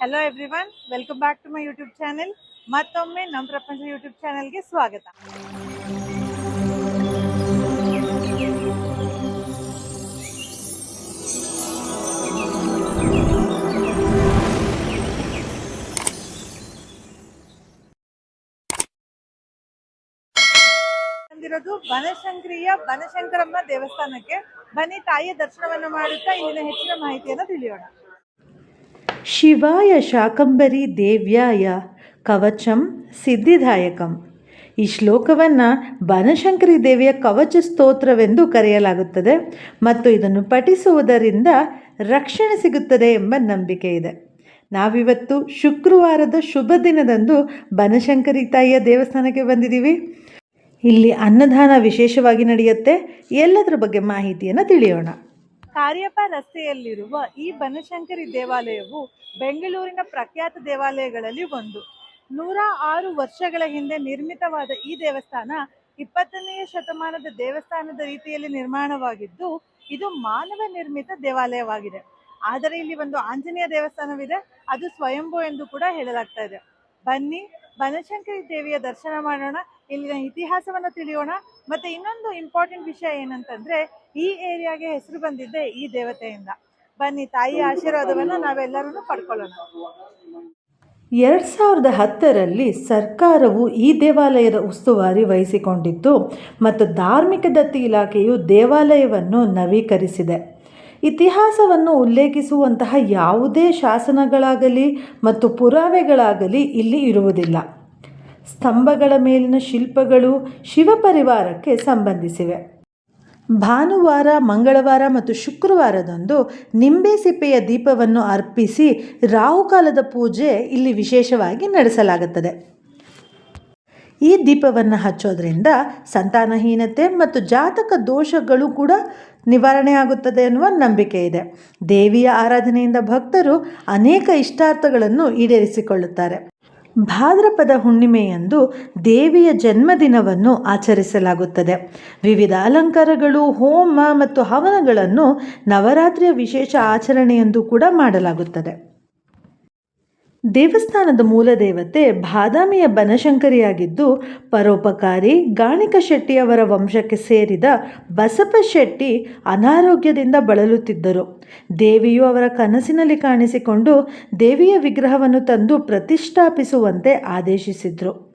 Hello everyone welcome back to my YouTube channel ಮತ್ತೊಮ್ಮೆ ನಮ್ಮ ಪ್ರಪಂಚ ಯೂಟ್ಯೂಬ್ ಚಾನೆಲ್ಗೆ ಸ್ವಾಗತ. ಬಂದಿರೋದು ಬನಶಂಕರಿಯ ಬನಶಂಕರಮ್ಮ ದೇವಸ್ಥಾನಕ್ಕೆ. ಬನ್ನಿ ತಾಯಿಯ ದರ್ಶನವನ್ನು ಮಾಡುತ್ತಾ ಇಲ್ಲಿನ ಹೆಚ್ಚಿನ ಮಾಹಿತಿಯನ್ನು ತಿಳಿಯೋಣ. ಶಿವಾಯ ಶಾಕಂಬರಿ ದೇವ್ಯಾಯ ಕವಚಂ ಸಿದ್ಧಿದಾಯಕಂ. ಈ ಶ್ಲೋಕವನ್ನು ಬನಶಂಕರಿ ದೇವಿಯ ಕವಚ ಸ್ತೋತ್ರವೆಂದು ಕರೆಯಲಾಗುತ್ತದೆ ಮತ್ತು ಇದನ್ನು ಪಠಿಸುವುದರಿಂದ ರಕ್ಷಣೆ ಸಿಗುತ್ತದೆ ಎಂಬ ನಂಬಿಕೆ ಇದೆ. ನಾವಿವತ್ತು ಶುಕ್ರವಾರದ ಶುಭ ದಿನದಂದು ಬನಶಂಕರಿ ತಾಯಿಯ ದೇವಸ್ಥಾನಕ್ಕೆ ಬಂದಿದ್ದೀವಿ. ಇಲ್ಲಿ ಅನ್ನದಾನ ವಿಶೇಷವಾಗಿ ನಡೆಯುತ್ತೆ. ಎಲ್ಲದರ ಬಗ್ಗೆ ಮಾಹಿತಿಯನ್ನು ತಿಳಿಯೋಣ. ಕಾರ್ಯಪ್ಪ ರಸ್ತೆಯಲ್ಲಿರುವ ಈ ಬನಶಂಕರಿ ದೇವಾಲಯವು ಬೆಂಗಳೂರಿನ ಪ್ರಖ್ಯಾತ ದೇವಾಲಯಗಳಲ್ಲಿ ಒಂದು. ನೂರ ಆರು ವರ್ಷಗಳ ಹಿಂದೆ ನಿರ್ಮಿತವಾದ ಈ ದೇವಸ್ಥಾನ ಇಪ್ಪತ್ತನೆಯ ಶತಮಾನದ ದೇವಸ್ಥಾನದ ರೀತಿಯಲ್ಲಿ ನಿರ್ಮಾಣವಾಗಿದ್ದು, ಇದು ಮಾನವ ನಿರ್ಮಿತ ದೇವಾಲಯವಾಗಿದೆ. ಆದರೆ ಇಲ್ಲಿ ಒಂದು ಆಂಜನೇಯ ದೇವಸ್ಥಾನವಿದೆ, ಅದು ಸ್ವಯಂಭೂ ಎಂದು ಕೂಡ ಹೇಳಲಾಗ್ತಾ ಇದೆ. ಬನ್ನಿ ಬನಶಂಕರಿ ದೇವಿಯ ದರ್ಶನ ಮಾಡೋಣ, ಇಲ್ಲಿನ ಇತಿಹಾಸವನ್ನು ತಿಳಿಯೋಣ, ಮತ್ತೆ ಇನ್ನೊಂದು ಇಂಪಾರ್ಟೆಂಟ್ ವಿಷಯ ಏನಂತಂದ್ರೆ, ಈ ಏರಿಯಾಗೆ ಹೆಸರು ಬಂದಿದ್ದೆ ಈ ದೇವತೆಯಿಂದ. ಬನ್ನಿ, ತಾಯಿಯ ಆಶೀರ್ವಾದವನ್ನು ನಾವೆಲ್ಲರೂ ಪಡ್ಕೊಳ್ಳೋಣ. ಎರಡು ಸಾವಿರದ ಹತ್ತರಲ್ಲಿ ಸರ್ಕಾರವು ಈ ದೇವಾಲಯದ ಉಸ್ತುವಾರಿ ವಹಿಸಿಕೊಂಡಿತ್ತು, ಮತ್ತು ಧಾರ್ಮಿಕ ದತ್ತಿ ಇಲಾಖೆಯು ದೇವಾಲಯವನ್ನು ನವೀಕರಿಸಿದೆ. ಇತಿಹಾಸವನ್ನು ಉಲ್ಲೇಖಿಸುವಂತಹ ಯಾವುದೇ ಶಾಸನಗಳಾಗಲಿ ಮತ್ತು ಪುರಾವೆಗಳಾಗಲಿ ಇಲ್ಲಿ ಇರುವುದಿಲ್ಲ. ಸ್ತಂಭಗಳ ಮೇಲಿನ ಶಿಲ್ಪಗಳು ಶಿವಪರಿವಾರಕ್ಕೆ ಸಂಬಂಧಿಸಿವೆ. ಭಾನುವಾರ, ಮಂಗಳವಾರ ಮತ್ತು ಶುಕ್ರವಾರದಂದು ನಿಂಬೆ ಸಿಪ್ಪೆಯ ದೀಪವನ್ನು ಅರ್ಪಿಸಿ ರಾಹುಕಾಲದ ಪೂಜೆ ಇಲ್ಲಿ ವಿಶೇಷವಾಗಿ ನಡೆಸಲಾಗುತ್ತದೆ. ಈ ದೀಪವನ್ನು ಹಚ್ಚೋದ್ರಿಂದ ಸಂತಾನಹೀನತೆ ಮತ್ತು ಜಾತಕ ದೋಷಗಳು ಕೂಡ ನಿವಾರಣೆ ಆಗುತ್ತದೆ ಎನ್ನುವ ನಂಬಿಕೆ ಇದೆ. ದೇವಿಯ ಆರಾಧನೆಯಿಂದ ಭಕ್ತರು ಅನೇಕ ಇಷ್ಟಾರ್ಥಗಳನ್ನು ಈಡೇರಿಸಿಕೊಳ್ಳುತ್ತಾರೆ. ಭಾದ್ರಪದ ಹುಣ್ಣಿಮೆಯಂದು ದೇವಿಯ ಜನ್ಮದಿನವನ್ನು ಆಚರಿಸಲಾಗುತ್ತದೆ. ವಿವಿಧ ಅಲಂಕಾರಗಳು, ಹೋಮ ಮತ್ತು ಹವನಗಳನ್ನು ನವರಾತ್ರಿಯ ವಿಶೇಷ ಆಚರಣೆಯೆಂದು ಕೂಡ ಮಾಡಲಾಗುತ್ತದೆ. ದೇವಸ್ಥಾನದ ಮೂಲ ದೇವತೆ ಬಾದಾಮಿಯ ಬನಶಂಕರಿಯಾಗಿದ್ದು, ಪರೋಪಕಾರಿ ಗಾಣಿಕ ಶೆಟ್ಟಿಯವರ ವಂಶಕ್ಕೆ ಸೇರಿದ ಬಸಪ್ಪ ಶೆಟ್ಟಿ ಅನಾರೋಗ್ಯದಿಂದ ಬಳಲುತ್ತಿದ್ದರು. ದೇವಿಯು ಅವರ ಕನಸಿನಲ್ಲಿ ಕಾಣಿಸಿಕೊಂಡು ದೇವಿಯ ವಿಗ್ರಹವನ್ನು ತಂದು ಪ್ರತಿಷ್ಠಾಪಿಸುವಂತೆ ಆದೇಶಿಸಿದರು.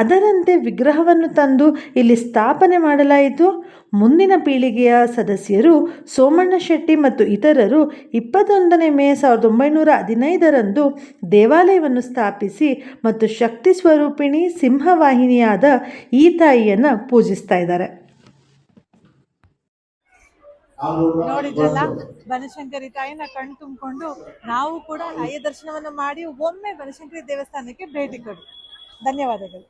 ಅದರಂತೆ ವಿಗ್ರಹವನ್ನು ತಂದು ಇಲ್ಲಿ ಸ್ಥಾಪನೆ ಮಾಡಲಾಯಿತು. ಮುಂದಿನ ಪೀಳಿಗೆಯ ಸದಸ್ಯರು ಸೋಮಣ್ಣ ಶೆಟ್ಟಿ ಮತ್ತು ಇತರರು ಇಪ್ಪತ್ತೊಂದನೇ ಮೇ ಸಾವಿರದ ಒಂಬೈನೂರ ಹದಿನೈದರಂದು ದೇವಾಲಯವನ್ನು ಸ್ಥಾಪಿಸಿ ಮತ್ತು ಶಕ್ತಿ ಸ್ವರೂಪಿಣಿ ಸಿಂಹವಾಹಿನಿಯಾದ ಈ ತಾಯಿಯನ್ನು ಪೂಜಿಸ್ತಾ ಇದ್ದಾರೆ. ನೋಡಿದ್ರಲ್ಲ? ಬನಶಂಕರಿ ತಾಯಿನ ಕಣ್ ತುಂಬಿಕೊಂಡು ನಾವು ಕೂಡ ತಾಯಿಯ ದರ್ಶನವನ್ನು ಮಾಡಿ ಒಮ್ಮೆ ಬನಶಂಕರಿ ದೇವಸ್ಥಾನಕ್ಕೆ ಭೇಟಿ ಕೊಡಿ. ಧನ್ಯವಾದಗಳು.